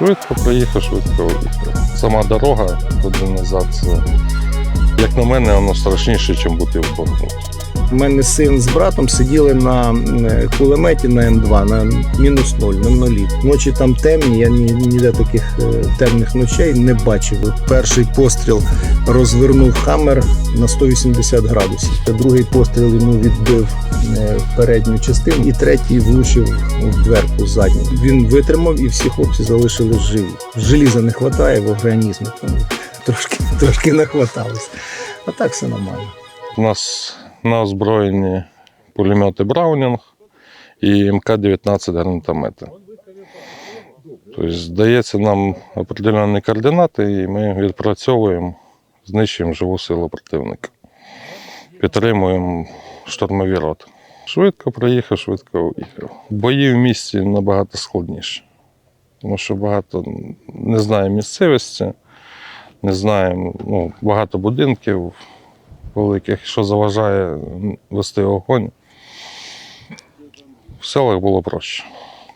Швидко приїхав, швидко уїхав. Сама дорога туди назад. Це, як на мене, воно страшніше, ніж бути в Бахмуті. У мене син з братом сиділи на кулеметі на М2 на мінус ноль, на нулі. Ночі там темні, я ні, ніде таких е, темних ночей не бачив. Перший постріл розвернув хамер на 180 градусів. Другий постріл йому відбив е, передню частину, і третій влучив в дверку задню. Він витримав і всі хлопці залишились живі. Желіза не вистачає в організмі, трошки, трошки нахватались. А так все нормально. У нас на озброєнні пулемети Браунінг і МК-19 гранатомети. Тобто здається нам определені координати, і ми відпрацьовуємо, знищуємо живу силу противника. Підтримуємо штурмові роти. Швидко приїхав, швидко уїхав. Бої в місті набагато складніші, тому що багато не знаємо місцевості, не знаємо ну, багато будинків великих, що заважає вести огонь. В селах було проще.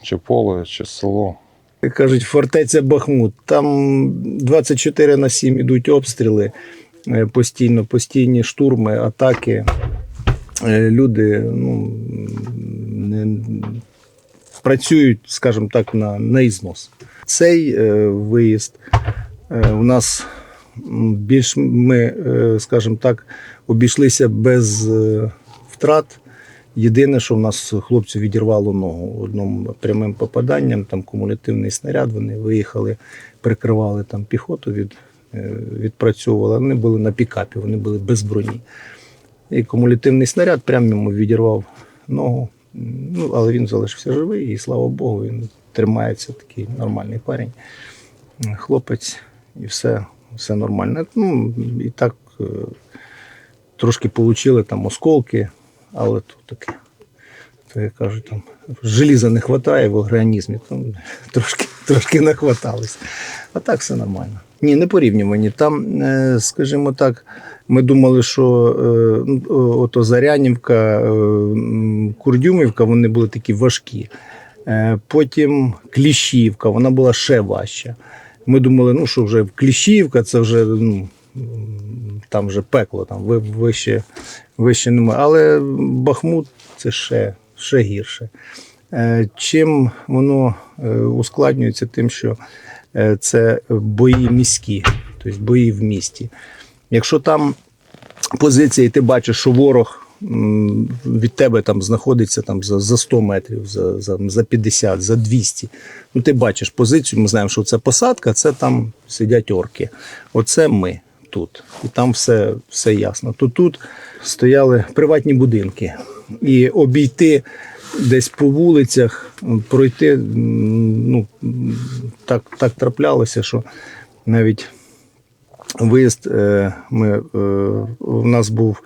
Чи поле, чи село. Кажуть, фортеця Бахмут. Там 24 на 7 ідуть обстріли е, постійно, постійні штурми, атаки. Е, Люди ну, не, працюють, скажімо так, на, на ізнос. Цей е, виїзд е, у нас більш ми, е, скажімо так, обійшлися без е, втрат. Єдине, що в нас хлопцю відірвало ногу одним прямим попаданням, там кумулятивний снаряд. Вони виїхали, прикривали там піхоту, від, е, відпрацьовували. Вони були на пікапі, вони були без броні. І кумулятивний снаряд прямо йому відірвав ногу. Ну, але він залишився живий, і слава Богу, він тримається такий нормальний парень. Хлопець, і все, все нормально. Ну, і так е, трошки отримали там осколки, але тут таке. То як кажуть, там желіза не вистачає в організмі, там трошки, трошки нахватались. А так все нормально. Ні, не порівнювані. Там, е, скажімо так, ми думали, що е, ну, ото Зарянівка, Курдюмівка, вони були такі важкі. Потім Кліщівка, вона була ще важча. Ми думали, ну що вже Кліщівка, це вже ну, там вже пекло, там вище, вище немає. Але Бахмут це ще, ще гірше. Е, Чим воно е, ускладнюється тим, що е, це бої міські, тобто бої в місті. Якщо там позиція, і ти бачиш, що ворог від тебе там знаходиться там за, за 100 метрів, за, за, за 50, за 200. Ну, ти бачиш позицію, ми знаємо, що це посадка, це там сидять орки. Оце ми тут. І там все, все ясно. То тут стояли приватні будинки. І обійти десь по вулицях, пройти, ну, так, так траплялося, що навіть виїзд е, ми, е, у нас був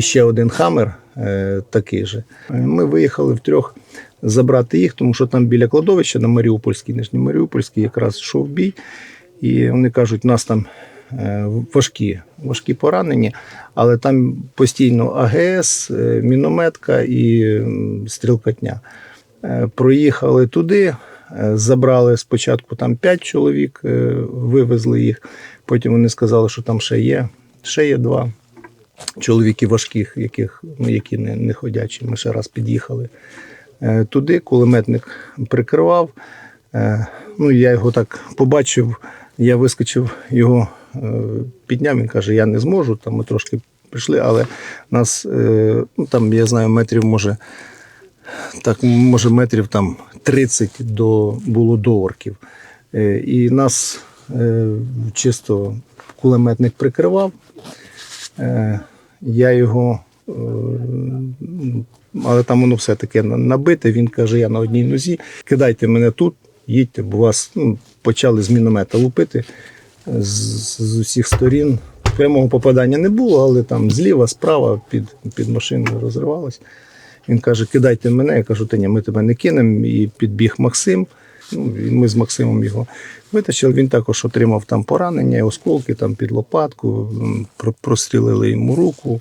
іще один хамер е, такий же. Ми виїхали втрьох забрати їх, тому що там біля кладовища на Маріупольській, Нижньомаріупольській, якраз йшов бій. І вони кажуть, у нас там е, важкі, важкі поранені, але там постійно АГС, е, мінометка і стрілкотня. Проїхали туди, забрали спочатку там 5 чоловік, вивезли їх. Потім вони сказали, що там ще є, ще є два чоловіки важких, яких, ну, які не, не ходячі. Ми ще раз під'їхали е, туди, кулеметник прикривав. Е, Ну, я його так побачив, я вискочив його, е, підняв. Він каже, я не зможу. Там ми трошки прийшли, але нас, ну там, я знаю, метрів може, так, може, метрів там 30 до, було до орків. І нас чисто кулеметник прикривав. Я його, е, але там воно все таке набите. Він каже: я на одній нозі, кидайте мене тут, їдьте, бо вас ну, почали з міномета лупити з, з усіх сторін. Прямого попадання не було, але там зліва, справа під, під машиною розривалось. Він каже: кидайте мене. Я кажу, та ні, ми тебе не кинемо. І підбіг Максим. Ну, ми з Максимом його витащили. Він також отримав там поранення, осколки там під лопатку, прострілили йому руку.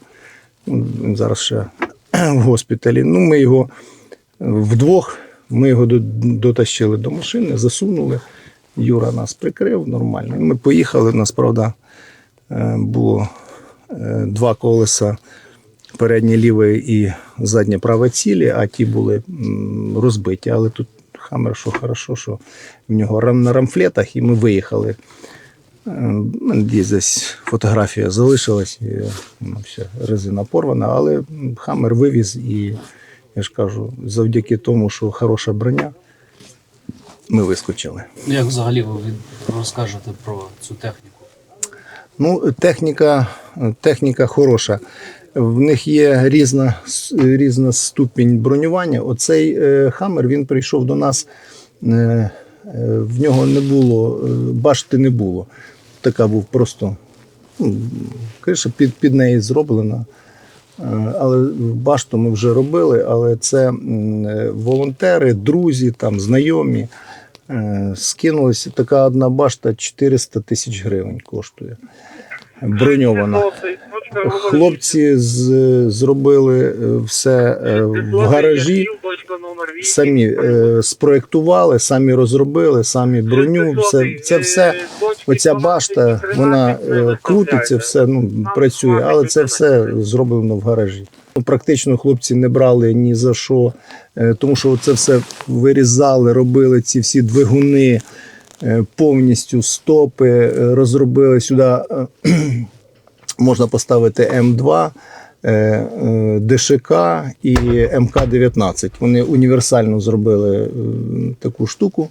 Ну, Він зараз ще в госпіталі. Ну, ми його вдвох, ми його дотащили до машини, засунули. Юра нас прикрив нормально. Ми поїхали. Нас, правда, е, було е, два колеса переднє ліве і заднє праве цілі, а ті були розбиті. Але тут Хаммер, що хорошо, що в нього на рамфлетах, і ми виїхали. Е, Десь десь фотографія залишилась, і, ну, вся резина порвана, але Хаммер вивіз і я ж кажу, завдяки тому, що хороша броня, ми вискочили. Ну, Як взагалі ви розкажете про цю техніку? Ну, техніка, техніка хороша. В них є різна, різна ступінь бронювання. Оцей е, Хаммер він прийшов до нас. Е, е, в нього не було, башти не було. Така був просто ну, криша під, під неї зроблена. Але башту ми вже робили, але це волонтери, друзі, там, знайомі. Скинулися така одна башта 400 тисяч гривень коштує. Броньована. Хлопці з, зробили е, все е, в гаражі, самі е, спроектували, самі розробили, самі броню. Все, це все, оця башта, вона крутиться, все ну, працює, але це все зроблено в гаражі. Ну, Практично хлопці не брали ні за що, тому що це все вирізали, робили ці всі двигуни повністю стопи, розробили сюди. Можна поставити М2, е, е, ДШК і МК-19. Вони універсально зробили е, таку штуку.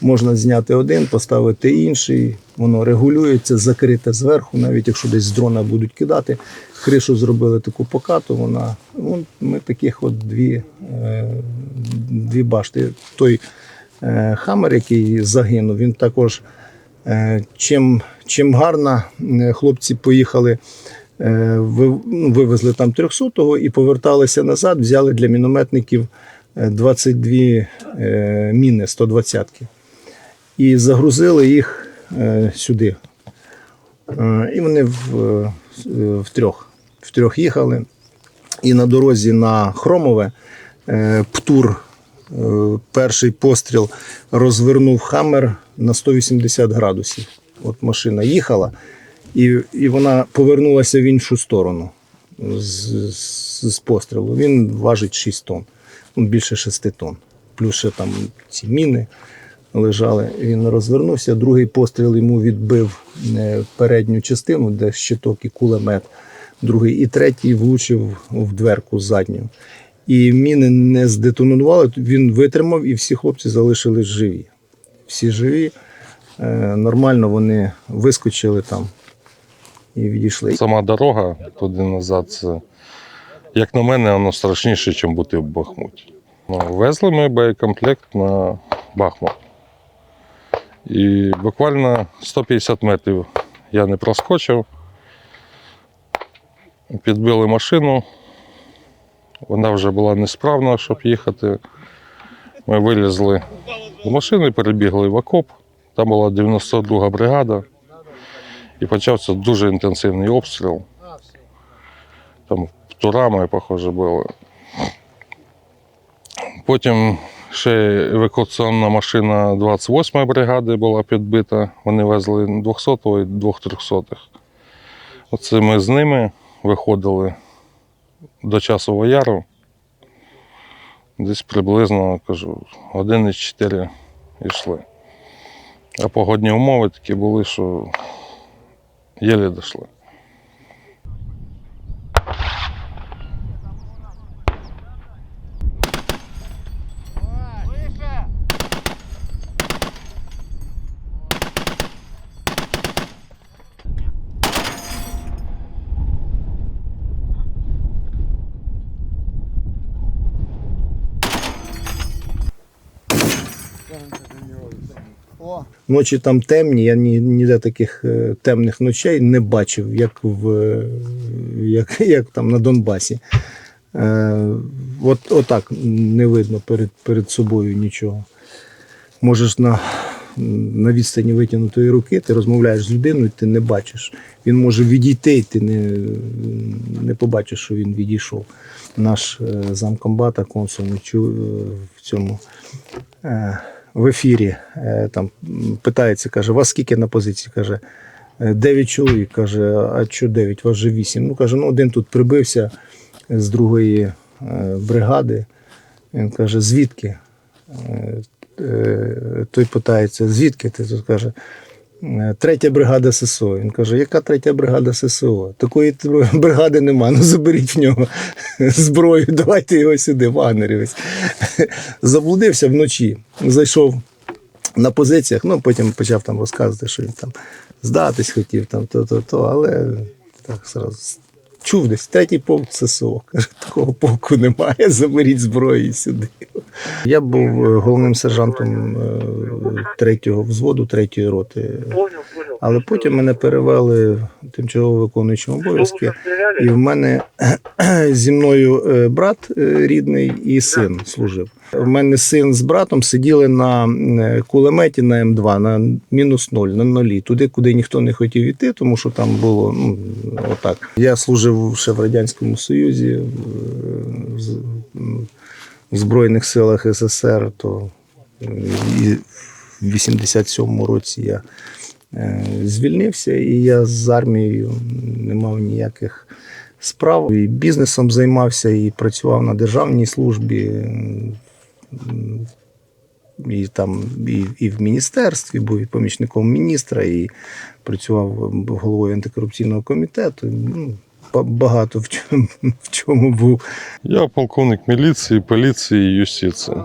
Можна зняти один, поставити інший. Воно регулюється, закрите зверху, навіть якщо десь з дрона будуть кидати. Кришу зробили таку покату. Вона, ну, ми таких от дві, дві башти. Той хамер, який загинув, він також Чим, чим гарно е, хлопці поїхали, е, ну, вивезли там 300-го і поверталися назад, взяли для мінометників е, 22 е, міни 120-ки. І загрузили їх сюди. І вони в, в трьох, в трьох їхали. І на дорозі на Хромове Птур, перший постріл розвернув хаммер на 180 градусів. От машина їхала, і, і вона повернулася в іншу сторону з, з, з пострілу. Він важить 6 тонн, ну, більше 6 тонн. Плюс ще там ці міни лежали. Він розвернувся. Другий постріл йому відбив е, передню частину, де щиток і кулемет. Другий і третій влучив в дверку задню. І міни не здетонували. Він витримав, і всі хлопці залишились живі. Всі живі. Е, Нормально вони вискочили там і відійшли. Сама дорога туди назад, це, як на мене, воно страшніше, ніж бути в Бахмуті. Ну, везли ми боєкомплект на Бахмут. І буквально 150 метрів я не проскочив. Підбили машину. Вона вже була несправна, щоб їхати. Ми вилізли з машини, перебігли в окоп. Там була 92 бригада. І почався дуже інтенсивний обстріл. Там турами, похоже, було. Потім ще евакуаційна машина 28-ї бригади була підбита. Вони везли 200-го і 2-300-х. Оце ми з ними виходили до Часового Яру. Десь приблизно, кажу, години 4 йшли. А погодні умови такі були, що єлі дійшли. Ночі там темні, я ні, ніде таких е, темних ночей не бачив, як, в, е, як, як там на Донбасі. Е, от, отак не видно перед, перед собою нічого. Можеш на, на відстані витягнутої руки, ти розмовляєш з людиною, ти не бачиш. Він може відійти, і ти не, не побачиш, що він відійшов. Наш е, замкомбата, консул, е, в цьому. Е, в ефірі е, там питається, каже, вас скільки на позиції? Каже, «Е, дев'ять чоловік. Каже, а що дев'ять? Вас же вісім. Ну, каже, ну один тут прибився з другої е, бригади. Він каже, звідки? Е, е, Той питається, звідки ти тут каже. «Е, Третя бригада ССО. Він каже, яка третя бригада ССО? Такої бригади нема. Ну заберіть в нього зброю, давайте його сюди, вагнерівець. Заблудився вночі, зайшов на позиціях, ну потім почав там розказувати, що він там здатись хотів, там то-то, то, але так зразу чув десь третій полк ССО. Каже, такого полку немає, заберіть зброю сюди. Я був е, головним сержантом е, третього взводу, третьої роти. Але потім мене перевели тимчасово виконуючим обов'язки, і в мене зі мною е, брат е, рідний і син служив. В мене син з братом сиділи на е, кулеметі на М2 на мінус ноль, на нулі, туди, куди ніхто не хотів йти, тому що там було ну, отак. Я служив ще в Радянському Союзі, в Збройних силах СССР, то і в 87-му році я звільнився, і я з армією не мав ніяких справ. І бізнесом займався, і працював на державній службі. І там і, і в міністерстві, був і помічником міністра, і працював головою антикорупційного комітету. Ну, багато в чому, в чому був. Я полковник міліції, поліції юстиції.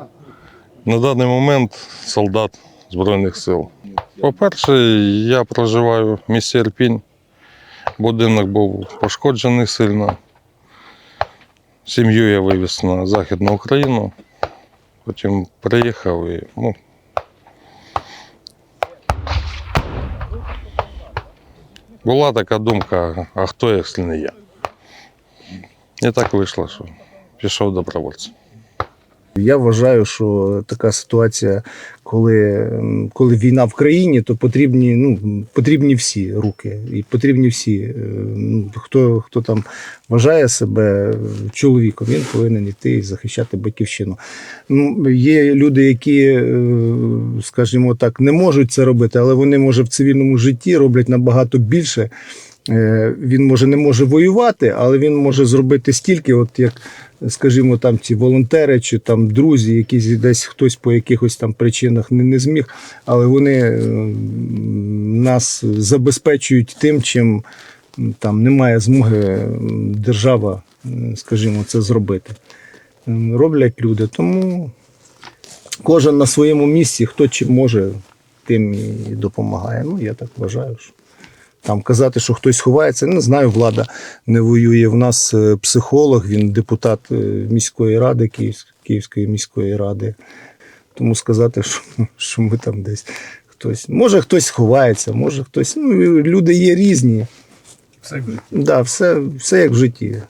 На даний момент солдат Збройних сил. По-перше, я проживаю в місті Ірпінь. Будинок був пошкоджений сильно. Сім'ю я вивіз на Західну Україну. Потім приїхав і ну, була така думка, а хто, якщо не я? І так вийшло, що пішов добровольцем. Я вважаю, що така ситуація, коли, коли війна в країні, то потрібні, ну, потрібні всі руки, і потрібні всі. е, ну, Хто, хто там вважає себе чоловіком, він повинен йти і захищати батьківщину. Ну, є люди, які, е, скажімо так, не можуть це робити, але вони, може, в цивільному житті роблять набагато більше. Е, Він може не може воювати, але він може зробити стільки, от як, скажімо, там ці волонтери чи там друзі, які зі- десь хтось по якихось там причинах не, не зміг, але вони е, нас забезпечують тим, чим там немає змоги держава, скажімо, це зробити. Роблять люди. Тому кожен на своєму місці, хто чим може, тим і допомагає. Ну, я так вважаю. Що. Там казати, що хтось ховається, не знаю, влада не воює. В нас е, психолог, він депутат е, міської ради, Київської міської ради. Тому сказати, що, що ми там десь хтось. Може, хтось ховається, може хтось. Ну, люди є різні. Все як в житті. Да, все, все як в житті.